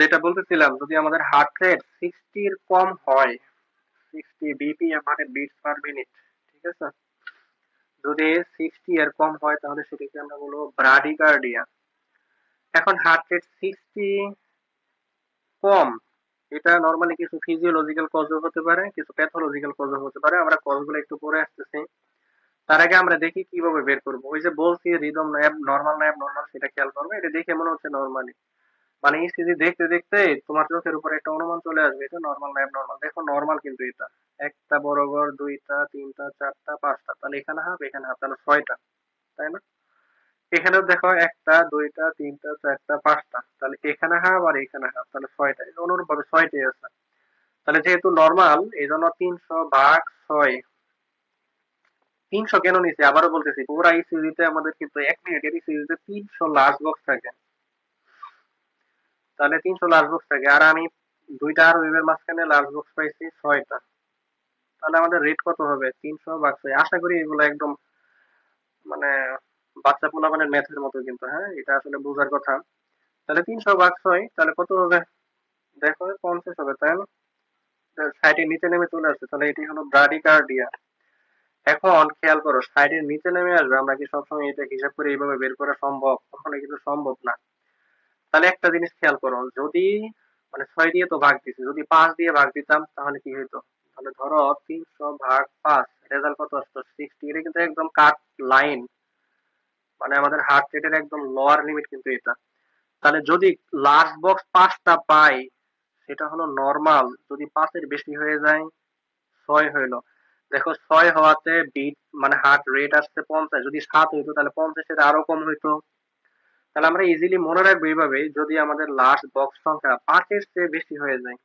যেটা বলতেছিলাম, যদি আমাদের হার্ট রেট সিক্সটির কম হয় সিক্সটি বিপিএম মানে বিটস পার মিনিট ঠিক আছে? যদি সিক্সটি এর কম হয়, তাহলে সেটাকে আমরা বলব ব্রাডিকার্ডিয়া এখন হার্ট রেট সিক্সটি কম, এটা নর্মালি কিছু ফিজিওলজিক্যাল কজও হতে পারে, কিছু প্যাথোলজিক্যাল কজও হতে পারে, আমরা কজগুলো একটু পরে আসতেছি। তার আগে আমরা দেখি কীভাবে বের করব। ওই যে বলছি রিদম নর্মাল ন্যাব নর্মাল সেটা খেয়াল করবে, এটা দেখে মনে হচ্ছে নর্মালি মানে ইসিজি দেখতে দেখতে তোমার চোখের উপরে একটা অনুমান চলে আসবে, এটা নর্মাল ন্যাব নর্মাল দেখো নর্মাল কিন্তু এটা। একটা বড় ঘর, দুইটা, তিনটা, চারটা, পাঁচটা, তাহলে এখানে হাফ এখানে হাফ তাহলে ছয়টা, তাই না? এখানেও দেখো একটা, দুইটা, তিনটা, চারটা, পাঁচটা, তাহলে এখানে হাফ আর এখানে হাফ তাহলে ছয়টা অনুরূপ ভাবে ছয়টাই আছে। তাহলে যেহেতু নর্মাল এই জন্য তিনশো ভাগ ছয়। তিনশো কেন নিছি আবারও বলতেছি, পুরা ইসিজিতে আমাদের কিন্তু এক মিনিটের ইসিজিতে তিনশো লাস্ট বক্স থাকে। তাহলে তিনশো লার্জ বক্স থাকে। আর আমি দুইটা আর ওয়েবের মাঝখানে লার্জ বক্স পাইছি ছয়টা। তাহলে আমাদের রেট কত হবে? তিনশো ছয় আশা করি এগুলো একদম মানে বাচ্চা পোলাপানের ম্যাথের মতো কিন্তু হ্যাঁ? এটা আসলে বোঝার কথা। তাহলে তিনশো ভাগ ছয় তাহলে কত হবে? দেখো, পঞ্চাশ হবে, তাই না? সাইডের নিচে নেমে চলে আসছে। তাহলে এটি হলো ব্রাডিকার্ডিয়া এখন খেয়াল করো সাইডের নিচে নেমে আসবে। আমরা কি সবসময় এটা হিসাব করে এইভাবে বের করা সম্ভব? কখনো কিন্তু সম্ভব না। তাহলে একটা জিনিস খেয়াল করো, যদি মানে ছয় দিয়ে তো ভাগ দিছি, যদি পাঁচ দিয়ে ভাগ দিতাম তাহলে কি হইতো? তাহলে ধরো তিনশো ভাগ পাঁচ রেজাল্ট কত আসতো? সিক্সটি এটা কিন্তু একদম কাট লাইন মানে আমাদের হার্ট রেটের একদম লোয়ার লিমিট কিন্তু এটা। তাহলে যদি লাস্ট বক্স পাঁচটা পাই, সেটা হলো নর্মাল যদি পাঁচের বেশি হয়ে যায়, ছয় হইল। দেখো ছয় হওয়াতে বিট মানে হার্ট রেট আসছে পঞ্চাশ। যদি সাত হইতো, তাহলে পঞ্চাশের আরও কম হইতো। তাহলে আমরা ইজিলি মনে রাখব এইভাবে, যদি আমাদের লাস্ট বক্স সংখ্যা পাঁচের চেয়ে বেশি হয়ে যায়।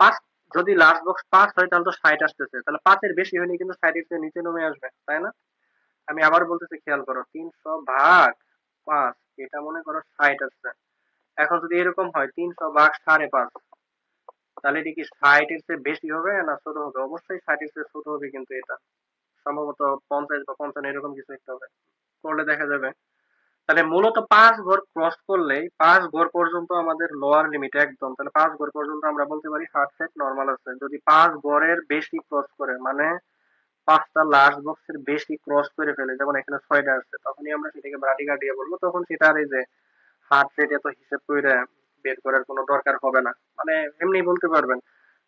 পাঁচ, যদি লাস্ট বক্স পাঁচ হয়, তাহলে তো ষাট আসতেছে। তাহলে পাঁচের বেশি হলে কিন্তু ষাটের চেয়ে নিচে নেমে আসবে, তাই না? আমি আবার বলতেছি, খেয়াল করো, তিনশো ভাগ পাঁচ, এটা মনে করো ষাট আসছে। এখন যদি এরকম হয়, তিনশো ভাগ সাড়ে পাঁচ, তাহলে এটি কি ষাটের চেয়ে বেশি হবে না ছোট হবে? অবশ্যই ষাটের চেয়ে ছোট হবে কিন্তু এটা। সম্ভবত পঞ্চাশ বা পঞ্চান্ন এরকম কিছু একটা হবে। করলে দেখা যাবে। তাহলে মূলত পাঁচ ঘর ক্রস করলেই পাঁচ ঘর পর্যন্ত আমাদের লোয়ার লিমিট একদম। তাহলে পাঁচ ঘর পর্যন্ত আমরা বলতে পারি হার্ট সেট নর্মাল আছে। যদি পাঁচ ঘরের বেশি ক্রস করে মানে পাঁচটা লাস্ট বক্সের বেশি ক্রস করে ফেলে, যেমন এখানে ছয়টা আসছে তখনই আমরা সেটাকে ব্রাডিকার্ডিয়া বলব, তখন সেটা আর এই যে হার্ট রেট এত হিসেব করে বের করার কোনো দরকার হবে না। মানে এমনি বলতে পারবেন।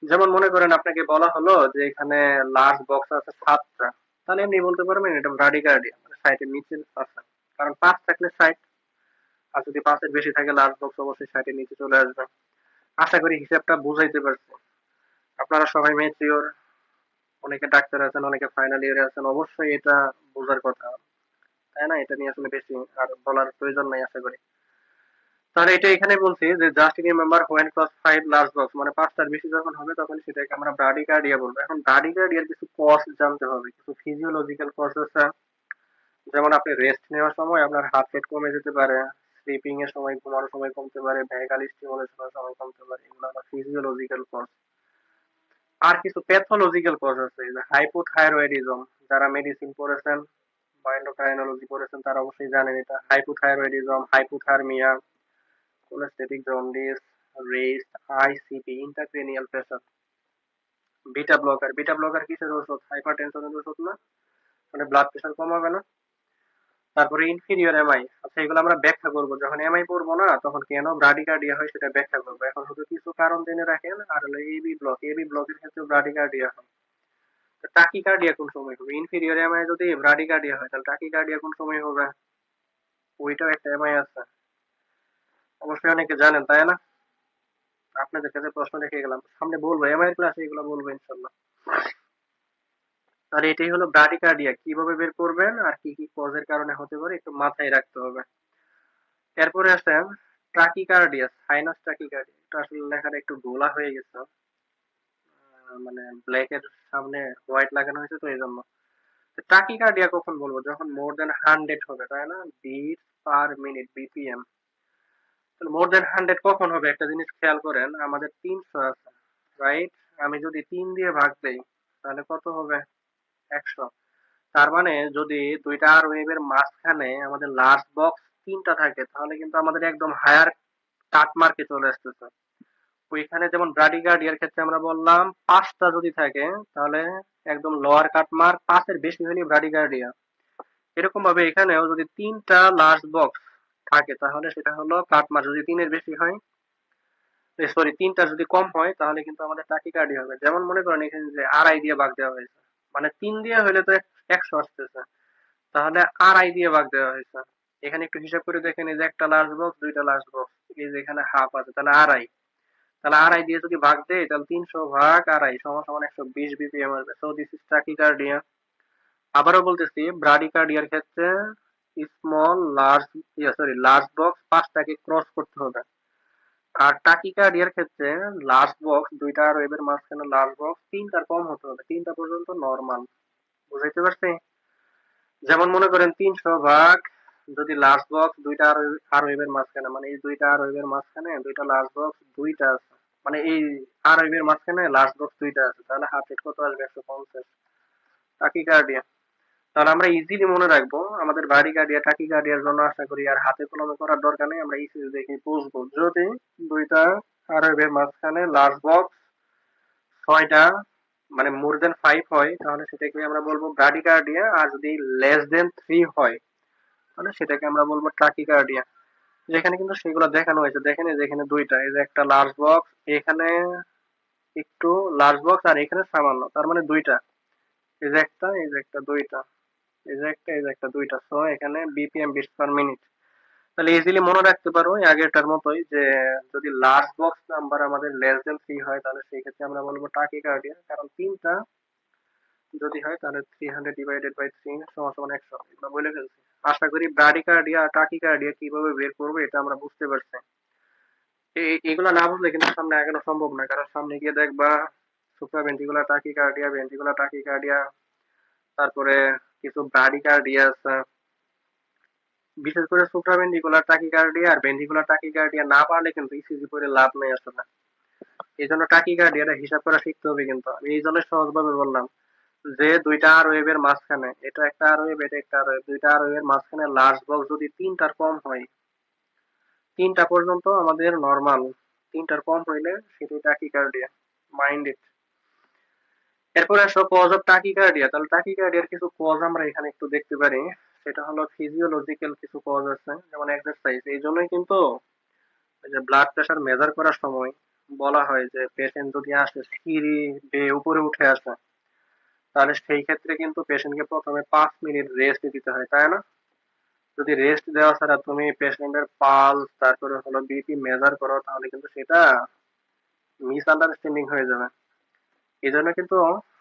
যেমন মনে করেন আপনাকে বলা হলো যে এখানে লাস্ট বক্স আছে সাতটা, তাহলে এমনি বলতে পারবেন এটা ব্রাডিকার্ডিয়া মানে সাইটের নিচে আছে। কারণ পাঁচ থাকলে সাইট আর যদি পাঁচের বেশি থাকে লাস্ট বক্স অবশ্যই সাইটের নিচে চলে আসবে। আশা করি হিসাবটা বুঝাইতে পারছি। আপনারা সবাই মেচিওর অনেকে ডাক্তার আছেন, অনেকে ফাইনাল ইয়ারে আছেন, অবশ্যই এটা বোঝার কথা। তাই না? এটা নিয়ে আসলে বেশি আর বলার প্রয়োজন নাই, আশা করি। তাহলে এটা এখানে বলছি যে just remember when cross five large box মানে পাঁচটার বেশি যখন হবে, তখন সেটাকে আমরা ব্রাডিকার্ডিয়া বলব। এখন ব্রাডিকার্ডিয়ার কিছু কজ জানতে হবে, কিছু ফিজিওলজিক্যাল কজ আছে। যেমন আপনি রেস্ট নেওয়ার সময় আপনার হার্ট রেট কমে যেতে পারে স্লিপিং এর সময় ঘুমানোর সময় কমতে পারে ভ্যাগাল স্টিমুলেশনের সময় কমতে পারে, এগুলো হলো ফিজিওলজিক্যাল কজ আর কিছু প্যাথোলজিক্যাল কজ আছে যে হাইপোথাইরয়েডিজম যারা মেডিসিন পড়েছেন বা এন্ডোক্রাইনোলজি পড়েছেন তারা অবশ্যই জানেন এটা hypothyroidism hypothermia cholestatic jaundice rest ICP intracranial pressure beta blocker beta blocker কিসের ওষুধ? হাইপারটেনশনের ওষুধ না? মানে ব্লাড প্রেশার কমাবে না? তারপরে ইনফিরিয়র এমআই আচ্ছা এগুলো আমরা ব্যাখ্যা করব। যখন এমআই পড়ব না, তখন কেন ব্রাডিকার্ডিয়া হয় সেটা ব্যাখ্যা করব। এখন শুধু কিছু কারণ জেনে রাখেন, আর হলো এবি ব্লক এবি ব্লকের ক্ষেত্রে ব্রাডিকার্ডিয়া হয়। টাকিকার্ডিয়া কোন সময় হবে? ইনফিরিয়র এমআই যদি ব্রাডিকার্ডিয়া হয়, তাহলে টাকিকার্ডিয়া কোন সময় হবে? ওইটাও একটা এমআই আছে। অবশ্যই অনেকে জানেন, তাই না? আপনাদের কাছে প্রশ্ন রেখে গেলাম। সামনে বলব এমআই ক্লাসে এগুলো বলব, ইনশাল্লাহ। আর এটাই হলো ব্রাডিকার্ডিয়া কীভাবে বের করবেন আর কি কি কজের কারণে হতে পারে একটু মাথায় রাখতে হবে। এরপরে আছে ট্রাকিকার্ডিয়া সাইনাস ট্রাকিকার্ডিয়া এটা আসলে লেখাটা একটু গোলা হয়ে গেছে। মানে ব্ল্যাক এর সামনে হোয়াইট লাগানো হয়েছে তো এই জন্য ট্রাকিকার্ডিয়া কখন বলব? যখন মোর দেন হান্ড্রেড হবে, তাই না? বিট পার মিনিট বিপিএম তাহলে মোর দেন হান্ড্রেড কখন হবে? একটা জিনিস খেয়াল করেন, আমাদের তিনশো আছে রাইট আমি যদি তিন দিয়ে ভাগ দেই, তাহলে কত হবে? একশো। তার মানে যদি দুইটা আর ওয়েভের মাঝখানে আমাদের লাস্ট বক্স তিনটা থাকে, তাহলে কিন্তু আমাদের একদম হায়ার কাট মার্কে চলে আসতেছে। ওইখানে যেমন ব্রাডিকার্ডিয়ার ক্ষেত্রে আমরা বললাম, পাঁচটা যদি থাকে, তাহলে একদম লোয়ার কাটমার পাঁচের বেশি হলে ব্রাডিকার্ডিয়া এরকম ভাবে এখানেও যদি তিনটা লাস্ট বক্স থাকে, তাহলে সেটা হলো কাটমার যদি তিনের বেশি হয় সরি তিনটা যদি কম হয়, তাহলে কিন্তু আমাদের টাকিকার্ডি হবে। যেমন মনে করেন এখানে যে আড়াই দিয়ে ভাগ দেওয়া হয়েছে। মানে তিন দিয়ে হলে তো একশো আসতেছে। তাহলে আড়াই দিয়ে ভাগ দেওয়া হয়েছে। এখানে একটু হিসাব করে দেখেন, এই যে একটা লাস্ট বক্স দুইটা লাস্ট বক্স এই যে এখানে হাফ আছে, তাহলে আড়াই। তাহলে আড়াই দিয়ে যদি ভাগ দেয় তাহলে তিনশো ভাগ আড়াই, সমান সমান একশো বিশ বিপিএম আসবে। সো দিস ইস টাকিকার্ডিয়া আবারও বলতেছি ব্রাডিকার্ডিয়ার ক্ষেত্রে small large sorry large box পাঁচটাকে cross করতে হবে। আর টাকিকার্ডিয়ার ক্ষেত্রে লাস্ট বক্স দুইটা আর ওয়েবের মাঝখানে লাস্ট বক্স তিনটার কম হতে হবে। তিনটা পর্যন্ত নর্মাল বুঝাইতে পারছি? যেমন মনে করেন তিনশো ভাগ যদি লাস্ট বক্স দুইটা আর ওয়েবের মাঝখানে মানে এই দুইটা আর ওয়েবের মাঝখানে দুইটা লাস্ট বক্স দুইটা আছে। মানে এই আর ওয়েবের মাঝখানে লাস্ট বক্স দুইটা আছে। তাহলে হাফ রেট কত আসবে? একশো পঞ্চাশ। টাকিকার্ডিয়া তাহলে আমরা ইজিলি মনে রাখব, আমাদের বাড়ি কার্ডিয়া টাকি কার্ডিয়ার জন্য আশা করি, আর হাতে কলমে করার দরকার নেই, আমরা ইসিজি দেখে বুঝব। যদি দুইটা আর মাঝখানে লার্জ বক্স ছয়টা মানে মোর দেন ফাইভ হয়, তাহলে সেটাকে আমরা বলব ব্রাডিকার্ডিয়া আর যদি লেস দেন থ্রি হয়, তাহলে সেটাকে আমরা বলব ট্রাকিকার্ডিয়া যেখানে কিন্তু সেগুলো দেখানো হয়েছে, দেখেন যেখানে দুইটা, এই যে একটা লার্জ বক্স এখানে একটু লার্জ বক্স আর এখানে সামান্য, তার মানে দুইটা। এই যে একটা, এই যে একটা, দুইটা। এই যে একটা এই একটা দুইটা সো এখানে বিপিএম বিটস পার মিনিট তাহলে ইজিলি মনে রাখতে পারো আগেরটার মতোই যে, যদি লাস্ট বক্স নাম্বার আমাদের লেস দেন থ্রি হয়, তাহলে সেই ক্ষেত্রে আমরা বলব টাকিকার্ডিয়া কারণ তিনটা যদি হয়, তাহলে three hundred divided by three সমান সমান একশো। এগুলো বলে ফেলছি। আশা করি ব্রাডিকার্ডিয়া আর টাকিকার্ডিয়া কীভাবে বের করব, এটা আমরা বুঝতে পারছি। এগুলা না বুঝলে কিন্তু সামনে আগানো সম্ভব না কারণ সামনে গিয়ে দেখবা, supra ventricular tachycardia ventricular tachycardia তারপরে কিছু ব্রাডিকার্ডিয়া আছে। বিশেষ করে সুপ্রাভেন্ডিকুলার টাকিকার্ডিয়া আর ভেন্ডিকুলার টাকিকার্ডিয়া না পারলে কিন্তু ইসিজি করে লাভ নেই আসলে। এই জন্য টাকিকার্ডিয়াটা হিসাব করা শিখতে হবে কিন্তু। আমি এই জন্য সহজভাবে বললাম যে দুইটা আর ওয়েভের মাঝখানে, এটা একটা আর ওয়েব এটা একটা আর ওয়েভ দুইটা আর ওয়েভের মাঝখানে লার্জ বক্স যদি তিনটার কম হয়, তিনটা পর্যন্ত আমাদের নর্মাল তিনটার কম হইলে সেটাই টাকিকার্ডিয়া মাইন্ড ইট এরপরে আসো কজ অফ টাকিকার্ডিয়া তাহলে টাকিকার্ডিয়ার কিছু কজ আমরা এখানে একটু দেখতে পারি। সেটা হলো ফিজিওলজিক্যাল কিছু কজ আছে, যেমন এক্সারসাইজ এই জন্যই কিন্তু যে ব্লাড প্রেশার মেজার করার সময় বলা হয় যে পেশেন্ট যদি আসে সিঁড়ি বেয়ে উপরে উঠে আসে, তাহলে সেই ক্ষেত্রে কিন্তু পেশেন্টকে প্রথমে পাঁচ মিনিট রেস্ট দিতে হয়, তাই না? যদি রেস্ট দেওয়া ছাড়া তুমি পেশেন্টের পালস তারপরে হলো বিপি মেজার করো, তাহলে কিন্তু সেটা মিস আন্ডারস্ট্যান্ডিং হয়ে যাবে। এই জন্য কিন্তু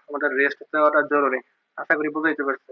আমাদের রেস্ট নেওয়াটা জরুরি। আশা করি বুঝাইতে পারছি।